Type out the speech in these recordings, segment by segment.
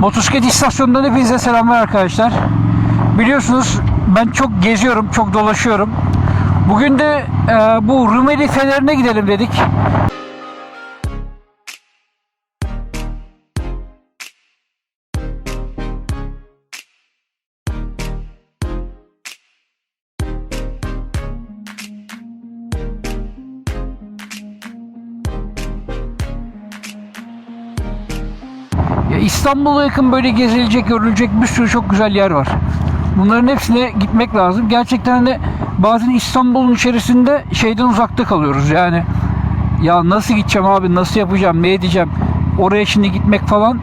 Motosiklet istasyonundan hepinize selamlar arkadaşlar. Biliyorsunuz ben çok geziyorum, çok dolaşıyorum. Bugün de e, bu Rumeli Feneri'ne gidelim dedik. İstanbul'a yakın böyle gezilecek, görülecek bir sürü çok güzel yer var. Bunların hepsine gitmek lazım. Gerçekten hani bazen İstanbul'un içerisinde şeyden uzakta kalıyoruz yani. Ya nasıl gideceğim abi, nasıl yapacağım, ne edeceğim, oraya şimdi gitmek falan.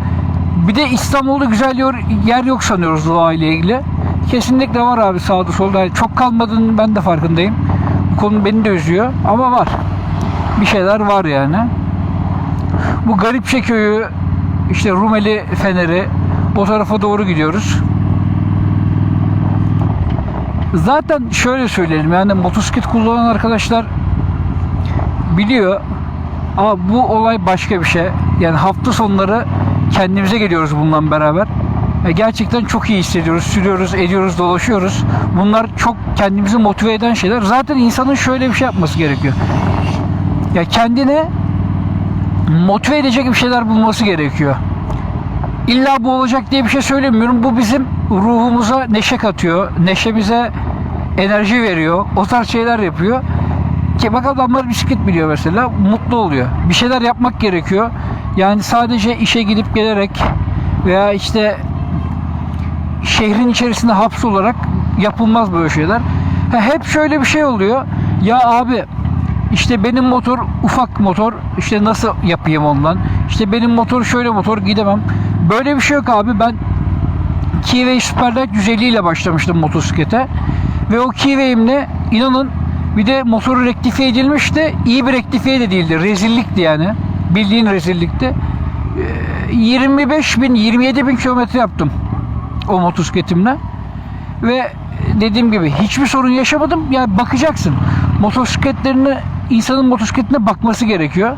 Bir de İstanbul'da güzel yer yok sanıyoruz doğa ile ilgili. Kesinlikle var abi sağda solda. Yani çok kalmadığını ben de farkındayım. Bu konu beni de üzüyor ama var. Bir şeyler var yani. Bu Garipçe köyü, işte Rumeli Feneri o tarafa doğru gidiyoruz. Zaten şöyle söyleyelim yani motosiklet kullanan arkadaşlar biliyor. Ama bu olay başka bir şey. Yani hafta sonları kendimize geliyoruz bundan beraber. E, gerçekten çok iyi hissediyoruz. Sürüyoruz, ediyoruz, dolaşıyoruz. Bunlar çok kendimizi motive eden şeyler. Zaten insanın şöyle bir şey yapması gerekiyor. Ya kendine motive edecek bir şeyler bulması gerekiyor. İlla bu olacak diye bir şey söylemiyorum. Bu bizim ruhumuza neşe katıyor. Neşemize enerji veriyor. O tarz şeyler yapıyor. Ki bak adamlar bisiklet biliyor mesela. Mutlu oluyor. Bir şeyler yapmak gerekiyor. Yani sadece işe gidip gelerek veya işte şehrin içerisinde hapsolarak yapılmaz böyle şeyler. Hep şöyle bir şey oluyor. Ya abi işte benim motor ufak motor işte nasıl yapayım ondan? İşte benim motor şöyle motor gidemem. Böyle bir şey yok abi. Ben Keyway Superlight 150 ile başlamıştım motosiklete. Ve o Keyway'imle inanın bir de motoru rektifiye edilmiş de iyi bir rektifiye de değildi. Rezillikti yani. Bildiğin rezillikti. 25 bin 27 bin kilometre yaptım o motosikletimle. Ve dediğim gibi hiçbir sorun yaşamadım. Yani bakacaksın. Motosikletlerine insanın motosikletine bakması gerekiyor.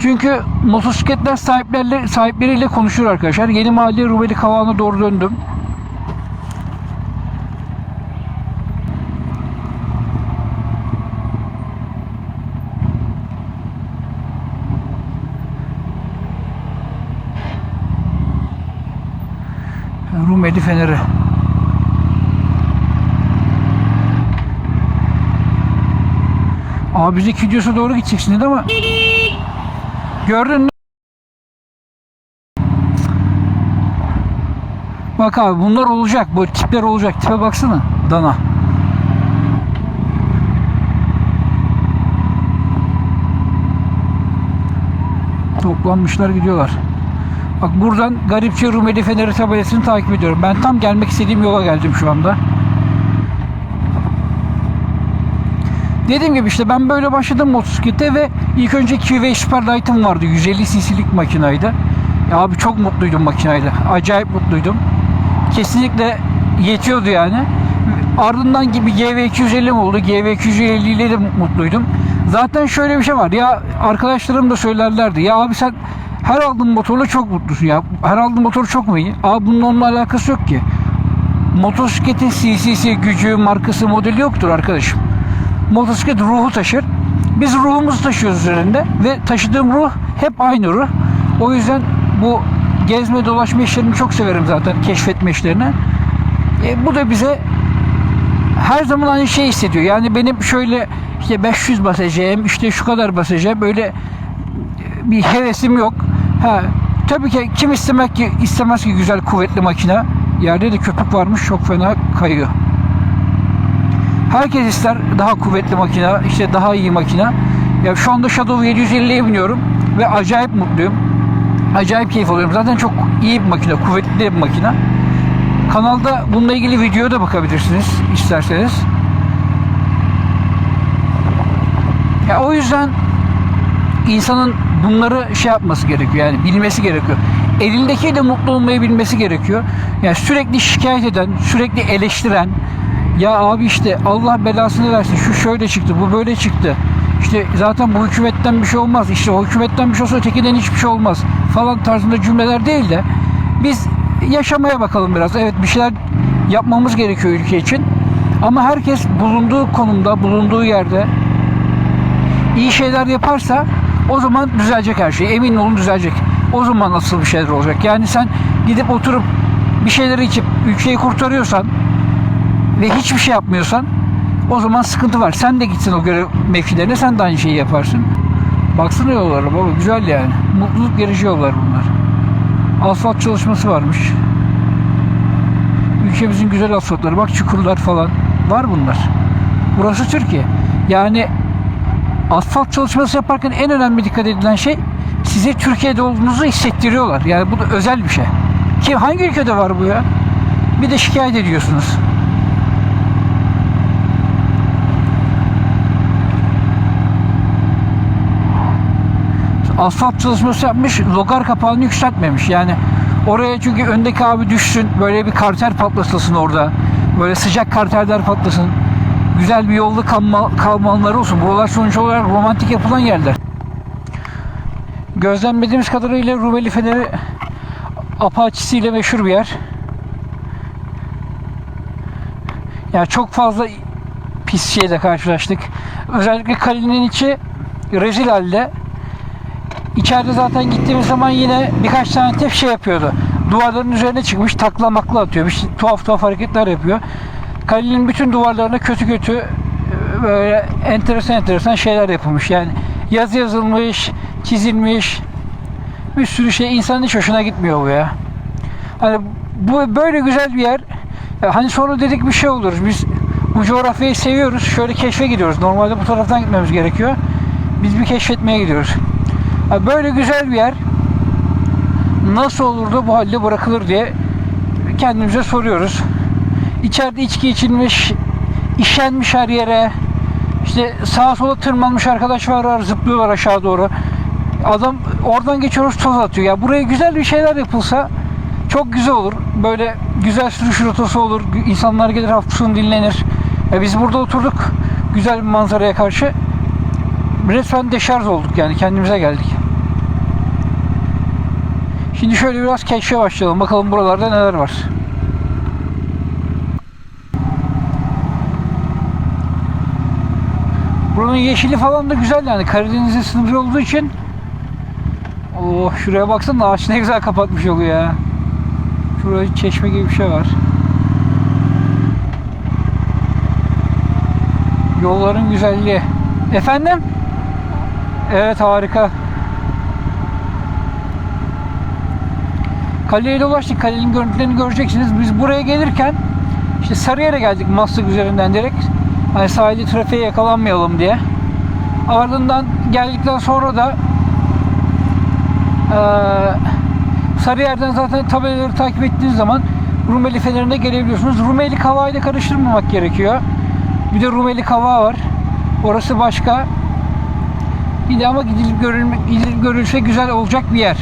Çünkü motosikletler sahiplerle sahipleriyle konuşur arkadaşlar. Yeni Mahalle Rumeli Kavağı'na doğru döndüm. Rumeli Feneri. Abi bize Kilyos'a doğru gideceksin dedi ama Gördün mü? Bak abi bunlar olacak. Bu tipler olacak. Tipe baksana. Dana. Toplanmışlar gidiyorlar. Bak buradan Garipçe Rumeli Feneri tabelasını takip ediyorum. Ben tam gelmek istediğim yola geldim şu anda. Dediğim gibi işte ben böyle başladım motosiklete ve ilk önce QV Superlight'ım vardı. 150 cc'lik makinaydı. Ya abi çok mutluydum makinayla. Acayip mutluydum. Kesinlikle yetiyordu yani. Ardından gibi GV250 oldu. GV250 ile de mutluydum. Zaten şöyle bir şey var. Ya arkadaşlarım da söylerlerdi. Ya abi sen her aldığın motorla çok mutlusun ya. Her aldığın motor çok mu iyi? Abi bunun onunla alakası yok ki. Motosikletin CC'si, gücü, markası, modeli yoktur arkadaşım motosiklet ruhu taşır. Biz ruhumuzu taşıyoruz üzerinde ve taşıdığım ruh hep aynı ruh. O yüzden bu gezme dolaşma işlerini çok severim zaten keşfetme işlerini. E, bu da bize her zaman aynı şey hissediyor. Yani benim şöyle işte 500 basacağım, işte şu kadar basacağım böyle bir hevesim yok. Ha, tabii ki kim istemek ki istemez ki güzel kuvvetli makine. Yerde de köpük varmış çok fena kayıyor. Herkes ister daha kuvvetli makine, işte daha iyi makine. Ya şu anda Shadow 750'ye biniyorum ve acayip mutluyum. Acayip keyif alıyorum. Zaten çok iyi bir makine, kuvvetli bir makine. Kanalda bununla ilgili videoya da bakabilirsiniz isterseniz. Ya o yüzden insanın bunları şey yapması gerekiyor yani bilmesi gerekiyor. Elindeki de mutlu olmayı bilmesi gerekiyor. Yani sürekli şikayet eden, sürekli eleştiren, ya abi işte Allah belasını versin şu şöyle çıktı bu böyle çıktı işte zaten bu hükümetten bir şey olmaz işte o hükümetten bir şey olsa ötekinden hiçbir şey olmaz falan tarzında cümleler değil de Biz yaşamaya bakalım biraz. Evet bir şeyler yapmamız gerekiyor ülke için. Ama herkes bulunduğu konumda, bulunduğu yerde iyi şeyler yaparsa o zaman düzelecek her şey. Emin olun düzelecek. O zaman asıl bir şeyler olacak. Yani sen gidip oturup bir şeyleri içip ülkeyi kurtarıyorsan ve hiçbir şey yapmıyorsan o zaman sıkıntı var. Sen de gitsin o görev mevkilerine sen de aynı şeyi yaparsın. Baksana yollara baba güzel yani. Mutluluk verici yollar bunlar. Asfalt çalışması varmış. Ülkemizin güzel asfaltları. Bak çukurlar falan. Var bunlar. Burası Türkiye. Yani asfalt çalışması yaparken en önemli dikkat edilen şey size Türkiye'de olduğunuzu hissettiriyorlar. Yani bu da özel bir şey. Ki hangi ülkede var bu ya? Bir de şikayet ediyorsunuz. Asfalt çalışması yapmış, logar kapağını yükseltmemiş. Yani oraya çünkü öndeki abi düşsün, böyle bir karter patlasın orada. Böyle sıcak karterler patlasın. Güzel bir yolda kalma, kalmaları olsun. Buralar sonuç olarak romantik yapılan yerler. Gözlemlediğimiz kadarıyla Rumeli Feneri apaçisiyle meşhur bir yer. Yani çok fazla pis şeyle karşılaştık. Özellikle kalenin içi rezil halde. İçeride zaten gittiğimiz zaman yine birkaç tane tef şey yapıyordu. Duvarların üzerine çıkmış takla makla atıyor. Bir şey, tuhaf tuhaf hareketler yapıyor. Kalenin bütün duvarlarına kötü kötü e, böyle enteresan enteresan şeyler yapılmış. Yani yazı yazılmış, çizilmiş. Bir sürü şey insanın hiç hoşuna gitmiyor bu ya. Hani bu böyle güzel bir yer. Ya Hani sonra dedik bir şey olur. Biz bu coğrafyayı seviyoruz. Şöyle keşfe gidiyoruz. Normalde bu taraftan gitmemiz gerekiyor. Biz bir keşfetmeye gidiyoruz. Böyle güzel bir yer nasıl olur da bu halde bırakılır diye kendimize soruyoruz. İçeride içki içilmiş, işenmiş her yere. İşte sağa sola tırmanmış arkadaşlar var, zıplıyorlar aşağı doğru. Adam oradan geçiyoruz toz atıyor. Ya buraya güzel bir şeyler yapılsa çok güzel olur. Böyle güzel sürüş rotası olur. İnsanlar gelir hafta sonu dinlenir. Ya biz burada oturduk güzel bir manzaraya karşı. Resmen deşarj olduk yani kendimize geldik. Şimdi şöyle biraz keşfe başlayalım. Bakalım buralarda neler var. Buranın yeşili falan da güzel yani. Karadeniz'in sınırı olduğu için Oh şuraya baksana ağaç ne güzel kapatmış yolu ya. Şurada çeşme gibi bir şey var. Yolların güzelliği. Efendim? Evet harika. Kaleye dolaştık. Kalenin görüntülerini göreceksiniz. Biz buraya gelirken işte Sarıyer'e geldik Maslak üzerinden direkt. Hani sahilde trafiğe yakalanmayalım diye. Ardından geldikten sonra da eee Sarıyer'den zaten tabelaları takip ettiğiniz zaman Rumeli Feneri'ne gelebiliyorsunuz. Rumeli Kavağı karıştırmamak gerekiyor. Bir de Rumeli Kavağı var. Orası başka. Yine ama gidilip, görülme, gidilip görülse güzel olacak bir yer.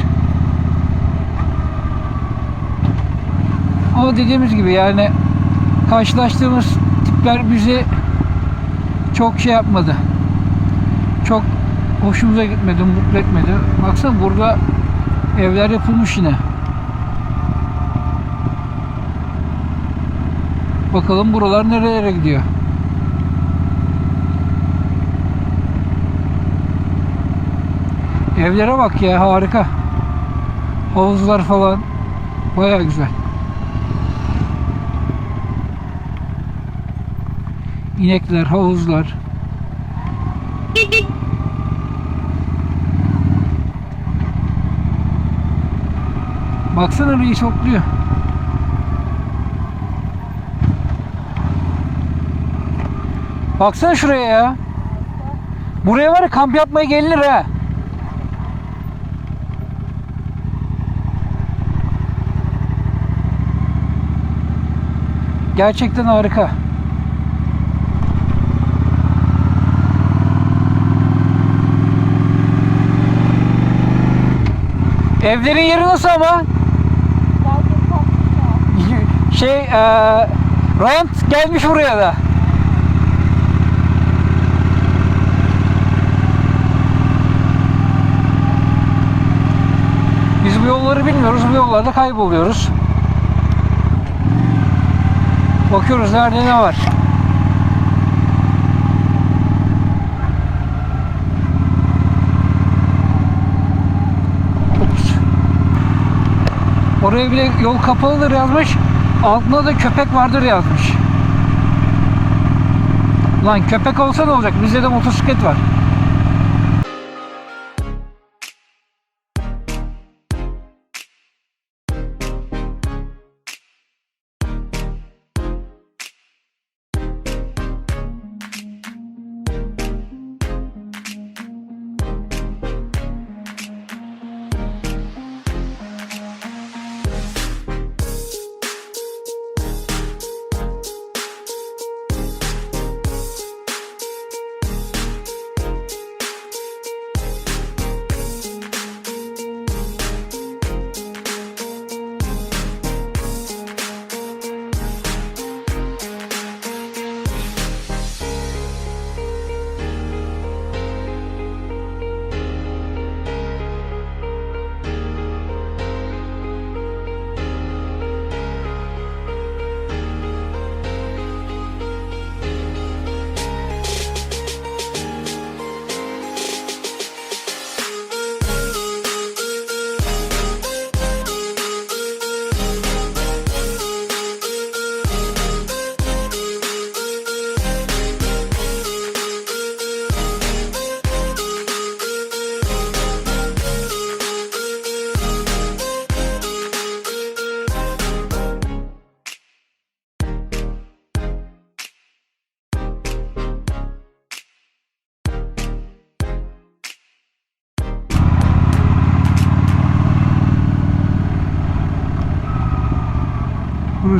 Ama dediğimiz gibi yani karşılaştığımız tipler bizi çok şey yapmadı. Çok hoşumuza gitmedi, mutlu etmedi. Baksana burada evler yapılmış yine. Bakalım buralar nerelere gidiyor. Evlere bak ya harika. Havuzlar falan baya güzel. İnekler, havuzlar. Baksana reis hopluyor. Baksana şuraya ya. Buraya var ya kamp yapmaya gelinir ha. Gerçekten harika. Evlerin yeri nasıl ama? Şey, eee rant gelmiş buraya da. Biz bu yolları bilmiyoruz. Bu yollarda kayboluyoruz. Bakıyoruz nerede ne var. Oraya bile yol kapalıdır yazmış. Altında da köpek vardır yazmış. Lan köpek olsa ne olacak? Bizde de motosiklet var.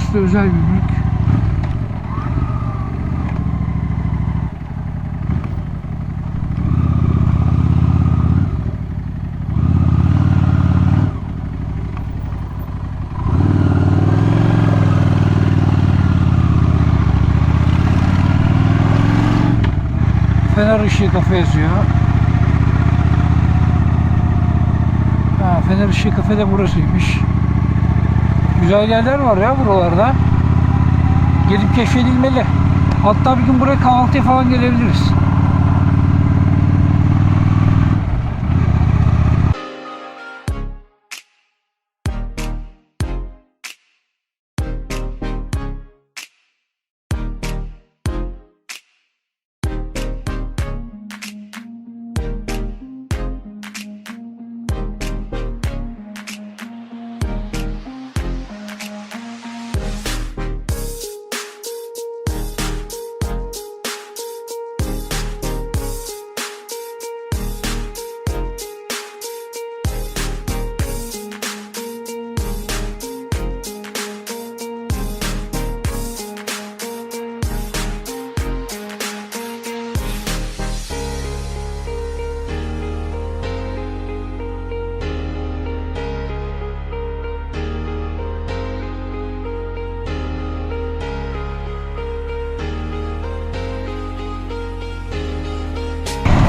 Burası da özel mülk. Fener ışığı kafe yazıyor. Ha, Fener ışığı kafe de burasıymış. Güzel yerler var ya buralarda. Gelip keşfedilmeli. Hatta bir gün buraya kahvaltıya falan gelebiliriz.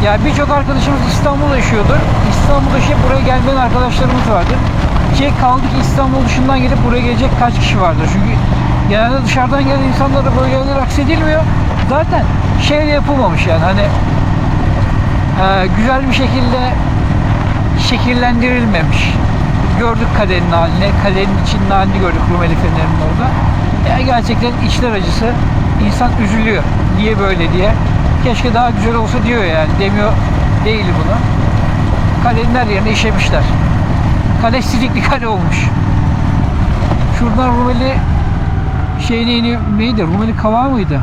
Ya birçok arkadaşımız İstanbul'da yaşıyordur. İstanbul'da yaşayıp buraya gelmeyen arkadaşlarımız vardır. Ki kaldı ki İstanbul dışından gelip buraya gelecek kaç kişi vardır. Çünkü genelde dışarıdan gelen insanlara böyle yerler aksedilmiyor. Zaten şey de yapılmamış yani hani e, güzel bir şekilde şekillendirilmemiş. Gördük kalenin halini, kalenin içinin halini gördük Rumeli Fener'in orada. Ya gerçekten içler acısı. İnsan üzülüyor. Niye böyle diye. Keşke daha güzel olsa diyor yani. Demiyor değil bunu. Kalenin her yerine işemişler. Kale silikli kale olmuş. Şuradan Rumeli şey neydi, neydi? Rumeli kavağı mıydı?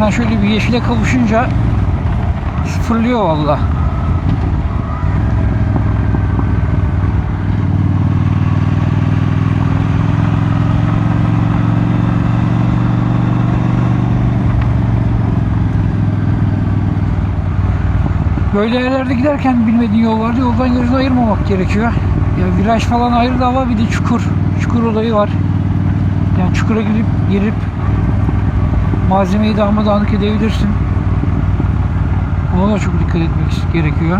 İnsan şöyle bir yeşile kavuşunca fırlıyor valla. Böyle yerlerde giderken bilmediğin yollarda yoldan gözünü ayırmamak gerekiyor. Ya viraj falan ayrı da ama bir de çukur. Çukur olayı var. Yani çukura girip girip malzemeyi dağma dağınık edebilirsin. Ona da çok dikkat etmek gerekiyor.